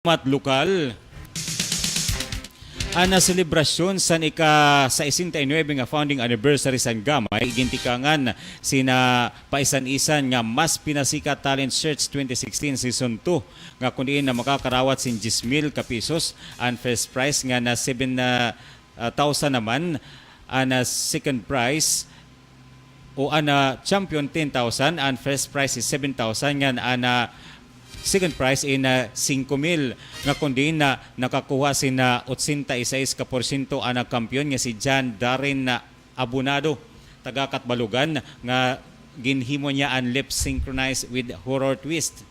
mat lokal. Ana selebrasyon sa ika sa 69 nga founding anniversary sa Gamay gintikangan sina paisan-isan nga mas pinasika talent search 2016 season 2 nga kun diin na makakarawat sin 10,000 ka pesos and first prize nga na 7 na uh, thousand naman ana second prize o ana champion 10,000 and first prize is 7,000 nga ana second prize in uh, 5,000 nga kundi na nakakuha si na 86 ka porsyento ana kampiyon nga si John Darren na Abunado taga Katbalugan nga ginhimo niya ang lip synchronized with horror twist.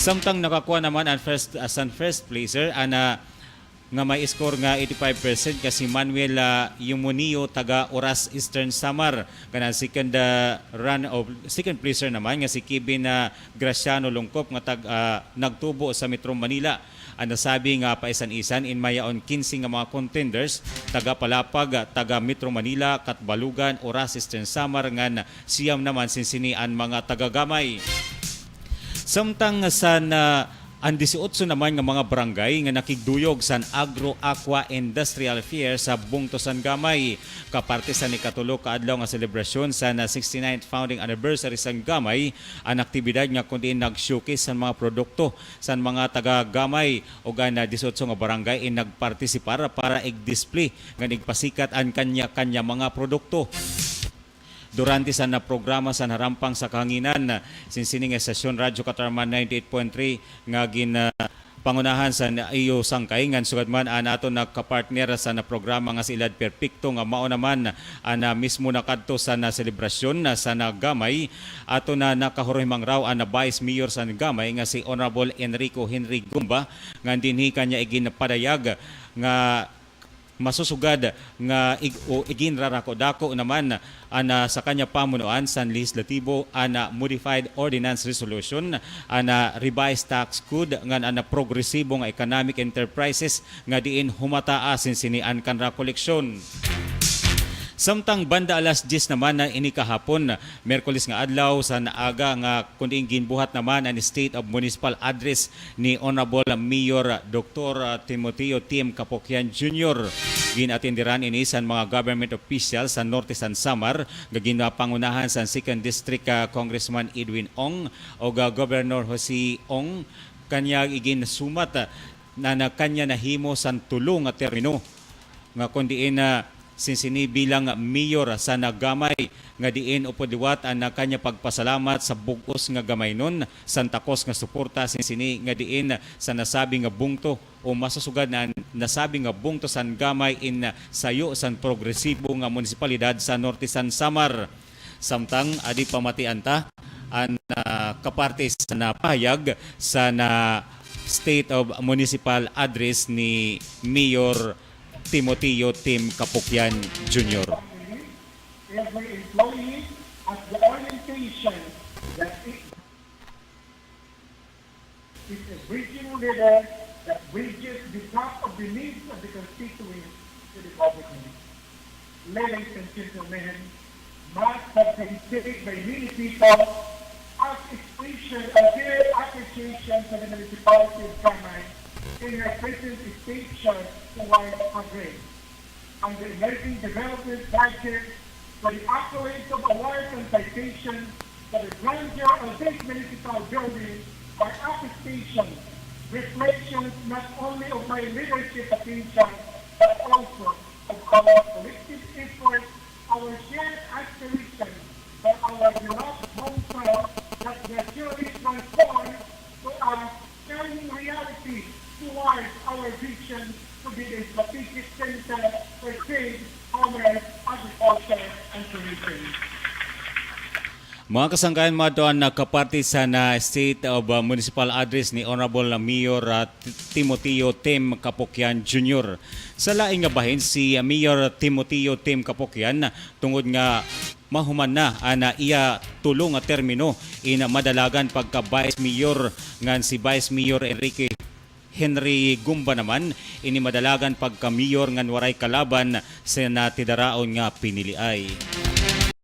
Samtang nakakuha naman ang first as ang first placer ana nga may score nga 85% kasi Manuel uh, Yumonio taga Oras Eastern Samar. Kana second uh, run of second placer naman nga si Kevin uh, Graciano Lungkop nga tag uh, nagtubo sa Metro Manila. Ang nasabi nga paisan-isan in mayaon 15 nga mga contenders taga Palapag taga Metro Manila Katbalugan Oras Eastern Samar nga siyam naman sinsini ang mga taga Gamay Samtang sa na ang 18 naman nga mga barangay nga nakigduyog sa Agro Aqua Industrial Fair sa Bungtosan Gamay. Kaparte sa nikatulo kaadlaw nga selebrasyon sa na 69th founding anniversary sa Gamay, ang aktibidad nga kundi nag-showcase sa mga produkto sa mga taga Gamay o na 18 nga barangay in nagpartisipar para i-display nga nigpasikat ang kanya-kanya mga produkto durante sa na programa sa narampang sa kahanginan sinsining nga estasyon Radyo Katarman 98.3 nga gin ah, pangunahan sa na- iyo sangkay ngan sugad man an ato nagka-partner sa na programa nga si Ilad Perpekto nga mao naman ana mismo nakadto sa na selebrasyon na sa nagamay. Ato na nakahurihmang raw an na Vice Mayor sa Gamay nga si Honorable Enrico Henry Gumba nga dinhi kanya iginpadayag nga masusugad nga ig, o iginrarako. Dako naman ana sa kanya pamunuan sa legislatibo ana modified ordinance resolution ana revised tax code nga ana progresibo nga economic enterprises nga diin humataas sinsinian kanra koleksyon Samtang banda alas 10 naman na ini kahapon, Merkulis nga adlaw sa naaga nga kundi ginbuhat naman ang State of Municipal Address ni Honorable Mayor Dr. Timoteo Tim Kapokyan Jr. Ginatindiran ini sa mga government officials sa Norte San Samar, nga ginapangunahan sa 2nd District ah, Congressman Edwin Ong o Governor Jose Ong kanya igin sumat ah, na na kanya nahimo sa tulong nga termino nga kundi na sinsini bilang mayor sa nagamay nga diin upodiwat ang na kanya pagpasalamat sa bugos nga gamay nun. Santa Cruz nga suporta sinsini nga diin sa nasabi nga bungto o masusugad na nasabi nga bungto san gamay in sayo san progresibo nga munisipalidad sa Norte San Samar. Samtang adi pamatian ta ang ah, kaparte sa napahayag sa na State of Municipal Address ni Mayor Timoteo Tim Kapukyan Jr. every employee at the orientation that it is a bridging leader that bridges the gap of the needs of the constituents to the public needs. Ladies and gentlemen, mass have been cited by many people as expression of their appreciation for the municipality of Kamay in their present station towards progress and the emerging development project for the accolades of awards and citations for the grandeur of this municipal building are attestations, reflections not only of my leadership attention, but also of our collective effort, our shared aspiration for our beloved hometown that gradually transformed to a shining reality towards our vision to be the strategic center for trade, commerce, agriculture, and tourism. Mga kasangkayan mga doon nakaparte sa na State of uh, Municipal Address ni Honorable Mayor uh, Timoteo Tim Kapukyan Jr. Sa laing nga bahin si uh, Mayor Timoteo Tim Kapukyan tungod nga mahuman na ana iya tulong nga termino in madalagan pagka Vice Mayor ngan si Vice Mayor Enrique Henry Gumba naman ini madalagan pagka mayor ngan waray kalaban sa natidaraon nga piniliay.